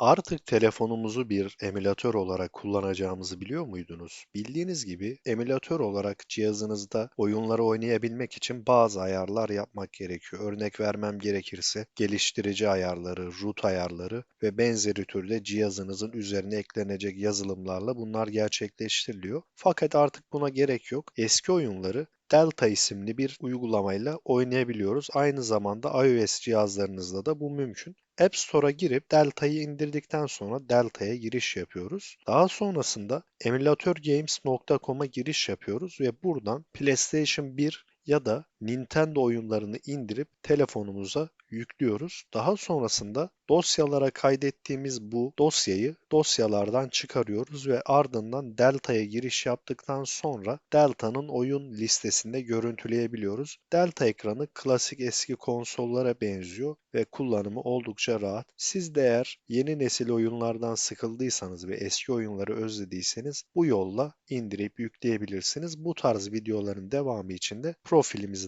Artık telefonumuzu bir emülatör olarak kullanacağımızı biliyor muydunuz? Bildiğiniz gibi emülatör olarak cihazınızda oyunları oynayabilmek için bazı ayarlar yapmak gerekiyor. Örnek vermem gerekirse geliştirici ayarları, root ayarları ve benzeri türde cihazınızın üzerine eklenecek yazılımlarla bunlar gerçekleştiriliyor. Fakat artık buna gerek yok. Eski oyunları Delta isimli bir uygulamayla oynayabiliyoruz. Aynı zamanda iOS cihazlarınızda da bu mümkün. App Store'a girip Delta'yı indirdikten sonra Delta'ya giriş yapıyoruz. Daha sonrasında emulatorgames.com'a giriş yapıyoruz ve buradan PlayStation 1 ya da Nintendo oyunlarını indirip telefonumuza yüklüyoruz. Daha sonrasında dosyalara kaydettiğimiz bu dosyayı dosyalardan çıkarıyoruz ve ardından Delta'ya giriş yaptıktan sonra Delta'nın oyun listesinde görüntüleyebiliyoruz. Delta ekranı klasik eski konsollara benziyor ve kullanımı oldukça rahat. Siz de eğer yeni nesil oyunlardan sıkıldıysanız ve eski oyunları özlediyseniz bu yolla indirip yükleyebilirsiniz. Bu tarz videoların devamı için de profilimizi